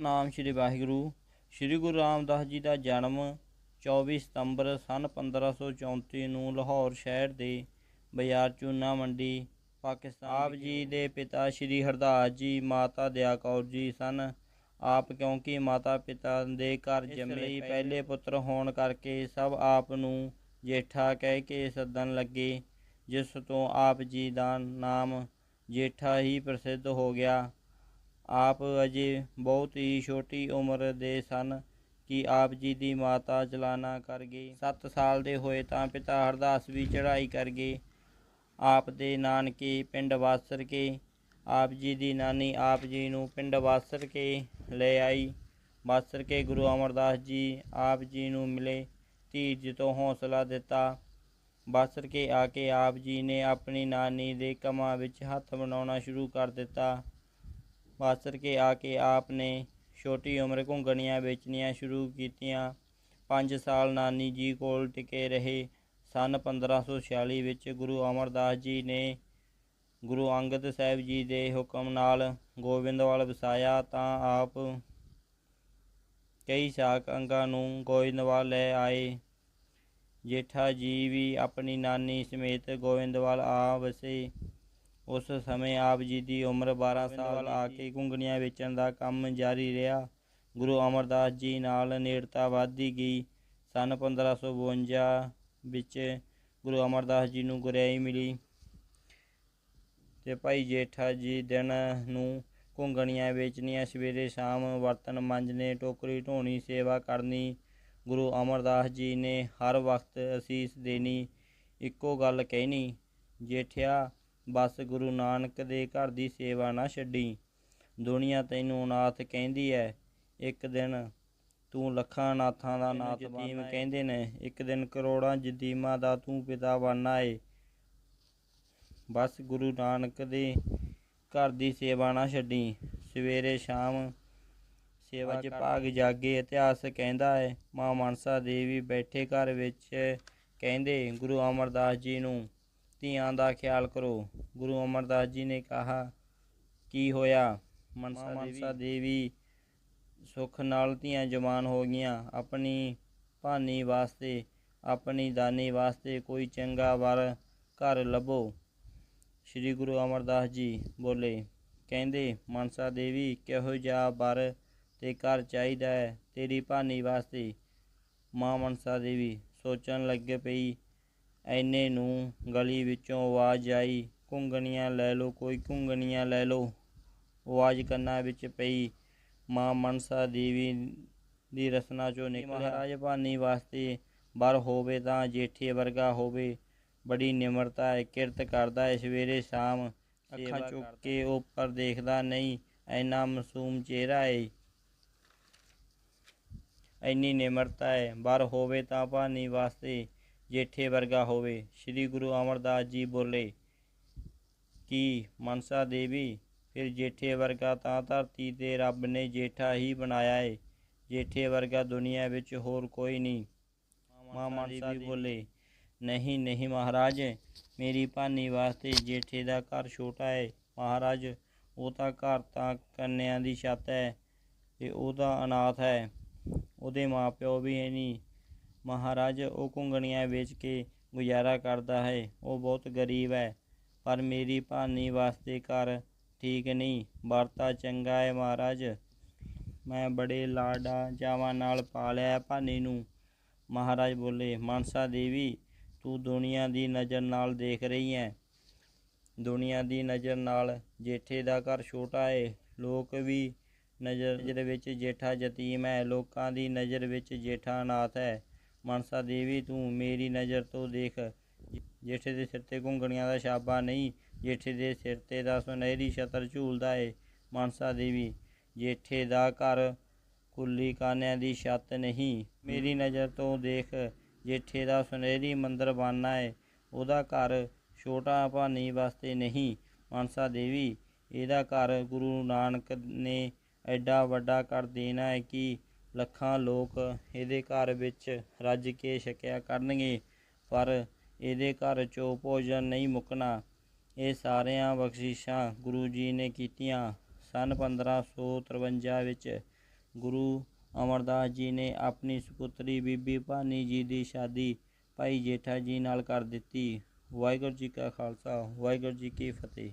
ਨਾਮ ਸ੍ਰੀ ਵਾਹਿਗੁਰੂ। ਸ੍ਰੀ ਗੁਰੂ ਰਾਮਦਾਸ ਜੀ ਦਾ ਜਨਮ 24 ਸਤੰਬਰ ਸਨ 1534 ਨੂੰ ਲਾਹੌਰ ਸ਼ਹਿਰ ਦੇ ਬਾਜ਼ਾਰ ਚੂਨਾ ਮੰਡੀ ਪਾਕਿਸਤਾਨ ਆਪ ਜੀ ਦੇ ਪਿਤਾ ਸ੍ਰੀ ਹਰਦਾਸ ਜੀ ਮਾਤਾ ਦਇਆ ਕੌਰ ਜੀ ਸਨ। ਆਪ ਕਿਉਂਕਿ ਮਾਤਾ ਪਿਤਾ ਦੇ ਘਰ ਜੰਮੇ ਪਹਿਲੇ ਪੁੱਤਰ ਹੋਣ ਕਰਕੇ ਸਭ ਆਪ ਨੂੰ ਜੇਠਾ ਕਹਿ ਕੇ ਸੱਦਣ ਲੱਗੇ ਜਿਸ ਤੋਂ ਆਪ ਜੀ ਦਾ ਨਾਮ ਜੇਠਾ ਹੀ ਪ੍ਰਸਿੱਧ ਹੋ ਗਿਆ। ਆਪ ਅਜੇ ਬਹੁਤ ਹੀ ਛੋਟੀ ਉਮਰ ਦੇ ਸਨ ਕਿ ਆਪ ਜੀ ਦੀ ਮਾਤਾ ਚਲਾਣਾ ਕਰ ਗਈ। 7 ਸਾਲ ਦੇ ਹੋਏ ਤਾਂ ਪਿਤਾ ਹਰਦਾਸ ਵੀ ਚੜ੍ਹਾਈ ਕਰ ਗਏ। ਆਪ ਦੇ ਨਾਨਕੇ ਪਿੰਡ ਵਾਸਰ ਕੇ, ਆਪ ਜੀ ਦੀ ਨਾਨੀ ਆਪ ਜੀ ਨੂੰ ਪਿੰਡ ਵਾਸਰ ਕੇ ਲੈ ਆਈ। ਵਾਸਰ ਕੇ ਗੁਰੂ ਅਮਰਦਾਸ ਜੀ ਆਪ ਜੀ ਨੂੰ ਮਿਲੇ, ਧੀਰਜ ਤੋਂ ਹੌਸਲਾ ਦਿੱਤਾ। ਬਾਸਰ ਕੇ ਆ ਕੇ ਆਪ ਜੀ ਨੇ ਆਪਣੀ ਨਾਨੀ ਦੇ ਕੰਮਾਂ ਵਿੱਚ ਹੱਥ ਬਣਾਉਣਾ ਸ਼ੁਰੂ ਕਰ ਦਿੱਤਾ। ਬਾਸਰ ਕੇ ਆ ਕੇ ਆਪ ਨੇ ਛੋਟੀ ਉਮਰ ਘੁੰਗਣੀਆਂ ਵੇਚਣੀਆਂ ਸ਼ੁਰੂ ਕੀਤੀਆਂ। 5 ਸਾਲ ਨਾਨੀ ਜੀ ਕੋਲ ਟਿਕੇ ਰਹੇ। ਸਨ 1546 ਵਿੱਚ ਗੁਰੂ ਅਮਰਦਾਸ ਜੀ ਨੇ ਗੁਰੂ ਅੰਗਦ ਸਾਹਿਬ ਜੀ ਦੇ ਹੁਕਮ ਨਾਲ ਗੋਬਿੰਦਵਾਲ ਵਸਾਇਆ ਤਾਂ ਆਪ ਕਈ ਸ਼ਾਕ ਅੰਗਾਂ ਨੂੰ ਗੋਬਿੰਦਵਾਲ ਲੈ ਆਏ। ਜੇਠਾ ਜੀ ਵੀ ਆਪਣੀ ਨਾਨੀ ਸਮੇਤ ਗੋਬਿੰਦਵਾਲ ਆ ਵਸੇ। ਉਸ ਸਮੇਂ ਆਪ ਜੀ ਦੀ ਉਮਰ 12 ਸਾਲ ਆ ਕੇ ਘੁੰਗਣੀਆਂ ਵੇਚਣ ਦਾ ਕੰਮ ਜਾਰੀ ਰਿਹਾ। ਗੁਰੂ ਅਮਰਦਾਸ ਜੀ ਨਾਲ ਨੇੜਤਾ ਵਧਦੀ ਗਈ। ਸਨ 1552 ਵਿੱਚ ਗੁਰੂ ਅਮਰਦਾਸ ਜੀ ਨੂੰ ਗੁਰਿਆਈ ਮਿਲੀ ਤੇ ਭਾਈ ਜੇਠਾ ਜੀ ਦਿਨ ਨੂੰ ਘੁੰਗਣੀਆਂ ਵੇਚਣੀਆਂ ਸਵੇਰੇ ਸ਼ਾਮ ਬਰਤਨ ਮਾਂਜਣੇ ਟੋਕਰੀ ਢੋਣੀ ਸੇਵਾ ਕਰਨੀ। ਗੁਰੂ ਅਮਰਦਾਸ ਜੀ ਨੇ ਹਰ ਵਕਤ ਅਸੀਸ ਦੇਣੀ। ਇੱਕੋ ਗੱਲ ਕਹਿਣੀ ਜੇਠਿਆ ਬਸ ਗੁਰੂ ਨਾਨਕ ਦੇ ਘਰ ਦੀ ਸੇਵਾ ਨਾ ਛੱਡੀ। ਦੁਨੀਆ ਤੈਨੂੰ ਨਾਥ ਕਹਿੰਦੀ ਐ। ਇੱਕ ਦਿਨ ਤੂੰ ਲੱਖਾਂ ਨਾਥਾਂ ਦਾ ਨਾਥ ਜਤੀਮ ਕਹਿੰਦੇ ਨੇ। ਇੱਕ ਦਿਨ ਕਰੋੜਾਂ ਜਤੀਮਾਂ ਦਾ ਤੂੰ ਪਿਤਾ ਬਣਨਾ ਏ। ਬਸ ਗੁਰੂ ਨਾਨਕ ਦੇ ਘਰ ਦੀ ਸੇਵਾ ਨਾ ਛੱਡੀ। ਸਵੇਰੇ ਸ਼ਾਮ ਸੇਵਾ 'ਚ ਭਾਗ ਜਾਗੇ ਇਤਿਹਾਸ ਕਹਿੰਦਾ ਹੈ ਮਾਂ ਮਨਸਾ ਦੇਵੀ ਬੈਠੇ ਘਰ ਵਿੱਚ ਕਹਿੰਦੇ ਗੁਰੂ ਅਮਰਦਾਸ ਜੀ ਨੂੰ ਧੀਆਂ ਦਾ ਖਿਆਲ ਕਰੋ। ਗੁਰੂ ਅਮਰਦਾਸ ਜੀ ਨੇ ਕਿਹਾ ਕੀ ਹੋਇਆ? ਮਨਸਾ ਦੇਵੀ ਸੁੱਖ ਨਾਲ ਧੀਆਂ ਜਵਾਨ ਹੋ ਗਈਆਂ। ਆਪਣੀ ਭਾਨੀ ਵਾਸਤੇ ਆਪਣੀ ਦਾਨੀ ਵਾਸਤੇ ਕੋਈ ਚੰਗਾ ਵਰ ਘਰ ਲੱਭੋ। ਸ੍ਰੀ ਗੁਰੂ ਅਮਰਦਾਸ ਜੀ ਬੋਲੇ ਕਹਿੰਦੇ ਮਨਸਾ ਦੇਵੀ ਕਿਹੋ ਜਿਹਾ ਵਰ ਤੇ ਘਰ ਚਾਹੀਦਾ ਹੈ ਤੇਰੀ ਭਾਨੀ ਵਾਸਤੇ? ਮਾਂ ਮਨਸਾ ਦੇਵੀ ਸੋਚਣ ਲੱਗ ਪਈ ਐਨੇ ਨੂੰ ਗਲੀ ਵਿੱਚੋਂ ਆਵਾਜ਼ ਆਈ ਘੁੰਗਣੀਆਂ ਲੈ ਲਓ ਕੋਈ ਘੁੰਗਣੀਆਂ ਲੈ ਲਓ। ਆਵਾਜ਼ ਕੰਨਾਂ ਵਿੱਚ ਪਈ। ਮਾਂ ਮਨਸਾ ਦੇਵੀ ਦੀ ਰਸਨਾ ਚੋਂ ਨਿਕਲਿਆ। ਮਹਾਰਾਜ ਭਾਨੀ ਵਾਸਤੇ ਬਰ ਹੋਵੇ ਤਾਂ ਜੇਠੇ ਵਰਗਾ ਹੋਵੇ। ਬੜੀ ਨਿਮਰਤਾ ਹੈ ਕਿਰਤ ਕਰਦਾ ਹੈ। ਸਵੇਰੇ ਸ਼ਾਮ ਅੱਖਾਂ ਚੁੱਕ ਕੇ ਉੱਪਰ ਦੇਖਦਾ ਨਹੀਂ ਐਨਾ ਮਾਸੂਮ ਚਿਹਰਾ ਹੈ। ਐਨੀ ਨਿਮਰਤਾ ਹੈ। ਬਰ ਹੋਵੇ ਤਾਂ ਭਾਨੀ ਵਾਸਤੇ ਜੇਠੇ ਵਰਗਾ ਹੋਵੇ। ਸ੍ਰੀ ਗੁਰੂ ਅਮਰਦਾਸ ਜੀ ਬੋਲੇ ਕਿ ਮਨਸਾ ਦੇਵੀ, ਫਿਰ ਜੇਠੇ ਵਰਗਾ ਤਾਂ ਧਰਤੀ ਤੇ ਰੱਬ ਨੇ ਜੇਠਾ ਹੀ ਬਣਾਇਆ ਏ। ਜੇਠੇ ਵਰਗਾ ਦੁਨੀਆ ਵਿੱਚ ਹੋਰ ਕੋਈ ਨਹੀਂ। ਮਾਂ ਮਨਸਾ ਦੇਵੀ ਬੋਲੇ, ਨਹੀਂ ਨਹੀਂ ਮਹਾਰਾਜ, ਮੇਰੀ ਭਾਨੀ ਵਾਸਤੇ ਜੇਠੇ ਦਾ ਘਰ ਛੋਟਾ ਹੈ ਮਹਾਰਾਜ, ਉਹ ਤਾਂ ਘਰ ਤਾਂ ਕੰਨਿਆਂ ਦੀ ਛੱਤ ਹੈ ਤੇ ਉਹ ਤਾਂ ਅਨਾਥ ਹੈ। ਉਹਦੇ ਮਾਪਿਓ ਵੀ ਨਹੀਂ। ਮਹਾਰਾਜ ਉਹ ਘੁੰਗਣੀਆਂ ਵੇਚ ਕੇ ਗੁਜ਼ਾਰਾ ਕਰਦਾ ਹੈ। ਉਹ ਬਹੁਤ ਗਰੀਬ ਹੈ, ਪਰ ਮੇਰੀ ਭਾਨੀ ਵਾਸਤੇ ਘਰ ਠੀਕ ਨਹੀਂ। ਵਰਤਾ ਚੰਗਾ ਹੈ ਮਹਾਰਾਜ। ਮੈਂ ਬੜੇ ਲਾਡਾ ਜਾਵਾਂ ਨਾਲ ਪਾਲਿਆ ਭਾਨੀ ਨੂੰ। ਮਹਾਰਾਜ ਬੋਲੇ, ਮਾਨਸਾ ਦੇਵੀ, ਤੂੰ ਦੁਨੀਆ ਦੀ ਨਜ਼ਰ ਨਾਲ ਦੇਖ ਰਹੀ ਹੈ। ਦੁਨੀਆ ਦੀ ਨਜ਼ਰ ਨਾਲ ਜੇਠੇ ਦਾ ਘਰ ਛੋਟਾ ਹੈ ਲੋਕ ਵੀ ਨਜ਼ਰ ਵਿੱਚ ਜੇਠਾ ਯਤੀਮ ਹੈ। ਲੋਕਾਂ ਦੀ ਨਜ਼ਰ ਵਿੱਚ ਜੇਠਾ ਅਨਾਥ ਹੈ। ਮਨਸਾ ਦੇਵੀ, ਤੂੰ ਮੇਰੀ ਨਜ਼ਰ ਤੋਂ ਦੇਖ। ਜੇਠੇ ਦੇ ਸਿਰ ਤੇ ਘੁੰਗਣੀਆਂ ਦਾ ਛਾਬਾ ਨਹੀਂ, ਜੇਠੇ ਦੇ ਸਿਰ ਤੇ ਦਾ ਸੁਨਹਿਰੀ ਛਤਰ ਝੂਲਦਾ ਏ। ਮਨਸਾ ਦੇਵੀ, ਜੇਠੇ ਦਾ ਘਰ ਕੁੱਲੀ ਕਾਨਿਆਂ ਦੀ ਛੱਤ ਨਹੀਂ। ਮੇਰੀ ਨਜ਼ਰ ਤੋਂ ਦੇਖ, ਜੇਠੇ ਦਾ ਸੁਨਹਿਰੀ ਮੰਦਰ ਬਣਨਾ ਏ। ਉਹਦਾ ਘਰ ਛੋਟਾ ਭਾਨੀ ਵਾਸਤੇ ਨਹੀਂ। ਮਨਸਾ ਦੇਵੀ, ਇਹਦਾ ਘਰ ਗੁਰੂ ਨਾਨਕ ਨੇ ਐਡਾ ਵੱਡਾ ਕਰ ਦੇਣਾ ਹੈ ਕਿ ਲੱਖਾਂ ਲੋਕ ਇਹਦੇ ਘਰ ਵਿੱਚ ਰੱਜ ਕੇ ਛਕਿਆ ਕਰਨਗੇ, ਪਰ ਇਹਦੇ ਘਰ ਚੋਂ ਭੋਜਨ ਨਹੀਂ ਮੁੱਕਣਾ। ਇਹ ਸਾਰੀਆਂ ਬਖਸ਼ਿਸ਼ਾਂ ਗੁਰੂ ਜੀ ਨੇ ਕੀਤੀਆਂ। ਸਨ 1553 ਵਿੱਚ ਗੁਰੂ ਅਮਰਦਾਸ ਜੀ ਨੇ ਆਪਣੀ ਸੁਪੁੱਤਰੀ ਬੀਬੀ ਭਾਨੀ ਜੀ ਦੀ ਸ਼ਾਦੀ ਭਾਈ ਜੇਠਾ ਜੀ ਨਾਲ ਕਰ ਦਿੱਤੀ। ਵਾਹਿਗੁਰੂ ਜੀ ਕਾ ਖਾਲਸਾ, ਵਾਹਿਗੁਰੂ ਜੀ ਕੀ ਫਤਿਹ।